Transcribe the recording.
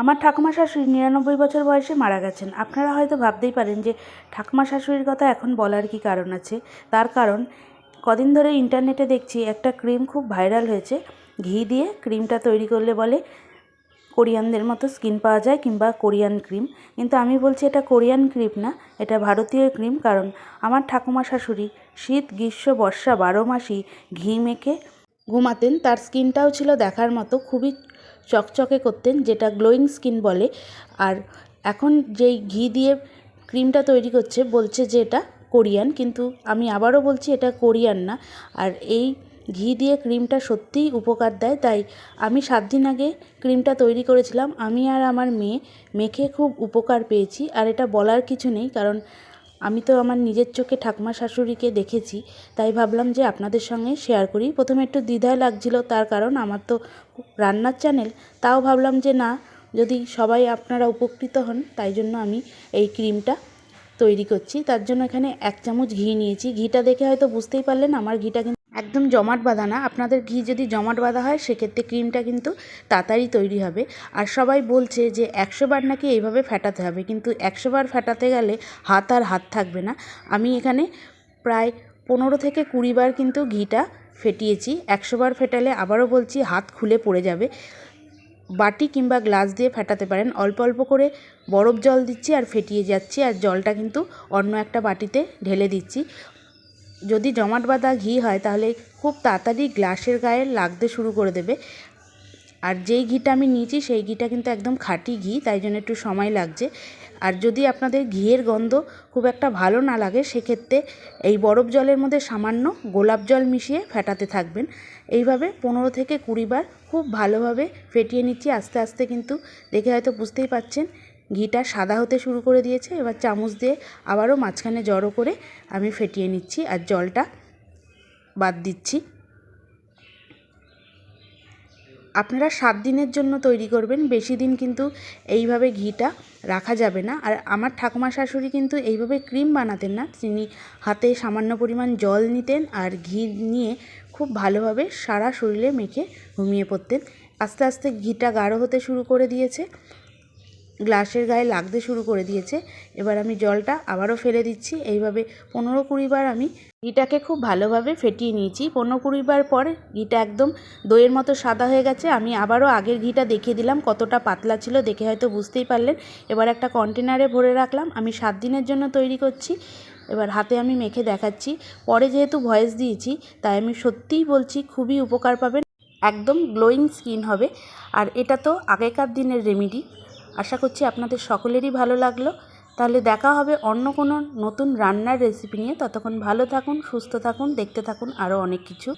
আমার ঠাকুমা শাশুড়ি নিরানব্বই বছর বয়সে মারা গেছেন। আপনারা হয়তো ভাবতেই পারেন যে ঠাকুমা শাশুড়ির কথা এখন বলার কী কারণ আছে? তার কারণ, কদিন ধরে ইন্টারনেটে দেখছি একটা ক্রিম খুব ভাইরাল হয়েছে। ঘি দিয়ে ক্রিমটা তৈরি করলে বলে কোরিয়ানদের মতো স্কিন পাওয়া যায় কিংবা কোরিয়ান ক্রিম। কিন্তু আমি বলছি এটা কোরিয়ান ক্রিম না, এটা ভারতীয় ক্রিম। কারণ আমার ঠাকুমা শাশুড়ি শীত, গ্রীষ্ম, বর্ষা বারো মাসই ঘি মেখে ঘুমাতেন। তার স্কিনটাও ছিল দেখার মতো, খুবই চকচকে করতেন, যেটা গ্লোয়িং স্কিন বলে। আর এখন যেই ঘি দিয়ে ক্রিমটা তৈরি করছে, বলছে যে এটা কোরিয়ান, কিন্তু আমি আবারও বলছি এটা কোরিয়ান না। আর এই ঘি দিয়ে ক্রিমটা সত্যিই উপকার দেয়, তাই আমি সাত দিন আগে ক্রিমটা তৈরি করেছিলাম। আমি আর আমার মেয়ে মেখে খুব উপকার পেয়েছি। আর এটা বলার কিছু নেই, কারণ আমি তো আমার নিজের চোখে ঠাকুমা শাশুড়িকে দেখেছি, তাই ভাবলাম যে আপনাদের সঙ্গে শেয়ার করি। প্রথমে একটু দ্বিধায় লাগছিল, তার কারণ আমার তো রান্নার চ্যানেল তাও ভাবলাম যে না, যদি সবাই আপনারা উপকৃত হন, তাই জন্য আমি এই ক্রিমটা তৈরি করছি। তার জন্য এখানে এক চামচ ঘি নিয়েছি। ঘিটা দেখে হয়তো বুঝতেই পারলেন, আমার ঘিটা কিন্তু একদম জমাট বাঁধা না। আপনাদের ঘি যদি জমাট বাঁধা হয়, সেক্ষেত্রে ক্রিমটা কিন্তু তাড়াতাড়ি তৈরি হবে। আর সবাই বলছে যে, একশো বার নাকি এইভাবে ফেটাতে হবে। কিন্তু একশো বার ফেটাতে গেলে হাত আর হাত থাকবে না। আমি এখানে প্রায় পনেরো থেকে কুড়ি বার কিন্তু ঘিটা ফেটিয়েছি। একশো বার ফেটালে আবারও বলছি, হাত খুলে পড়ে যাবে। বাটি কিংবা গ্লাস দিয়ে ফেটাতে পারেন। অল্প অল্প করে বরফ জল দিচ্ছি আর ফেটিয়ে যাচ্ছি। আর জলটা কিন্তু অন্য একটা বাটিতে ঢেলে দিচ্ছি। যদি জমাট বাঁধা ঘি হয়, তাহলে খুব তাড়াতাড়ি গ্লাসের গায়ে লাগতে শুরু করে দেবে। আর যেই ঘিটা আমি নিয়েছি, সেই ঘিটা কিন্তু একদম খাঁটি ঘি, তাই জন্য একটু সময় লাগছে। আর যদি আপনাদের ঘিয়ের গন্ধ খুব একটা ভালো না লাগে, সেক্ষেত্রে এই বরফ জলের মধ্যে সামান্য গোলাপ জল মিশিয়ে ফেটাতে থাকবেন। এইভাবে পনেরো থেকে কুড়ি বার খুব ভালোভাবে ফেটিয়ে নিচ্ছি। আস্তে আস্তে কিন্তু দেখে হয়তো বুঝতেই পাচ্ছেন ঘিটা সাদা হতে শুরু করে দিয়েছে, এবার চামচ দিয়ে আবারও মাঝখানে জড়ো করে আমি ফেটিয়ে নিচ্ছি আর জলটা বাদ দিচ্ছি। আপনারা সাত দিনের জন্য তৈরি করবেন, বেশি দিন কিন্তু এইভাবে ঘিটা রাখা যাবে না। আর আমার ঠাকুমা শাশুড়ি কিন্তু এইভাবে ক্রিম বানাতেন না, তিনি হাতে সামান্য পরিমাণ জল নিতেন আর ঘি নিয়ে খুব ভালোভাবে সারা শরীরে মেখে ঘুমিয়ে পড়তেন। আস্তে আস্তে ঘিটা গাঢ় হতে শুরু করে দিয়েছে। গ্লাসের গায়ে লাগতে শুরু করে দিয়েছে। এবার আমি জলটা আবারও ফেলে দিচ্ছি। এইভাবে পনেরো কুড়ি বার আমি ঘিটাকে খুব ভালোভাবে ফেটিয়ে নিয়েছি। পনেরো কুড়ি বার পর ঘিটা একদম দইয়ের মতো সাদা হয়ে গেছে। আমি আবারও আগের ঘিটা দেখিয়ে দিলাম, কতটা পাতলা ছিল দেখে হয়তো বুঝতেই পারলেন। এবার একটা কন্টেনারে ভরে রাখলাম। আমি সাত দিনের জন্য তৈরি করছি। এবার হাতে আমি মেখে দেখাচ্ছি। পরে যেহেতু ভয়েস দিয়েছি, তাই আমি সত্যিই বলছি খুবই উপকার পাবেন। একদম গ্লোয়িং স্কিন হবে। আর এটা তো আগেকার দিনের রেমেডি আশা করছি আপনাদের সকলেরই ভালো লাগল। তাহলে দেখা হবে অন্য কোনো নতুন রান্নার রেসিপি নিয়ে। ততক্ষণ ভালো থাকুন, সুস্থ থাকুন, দেখতে থাকুন আরও অনেক কিছু।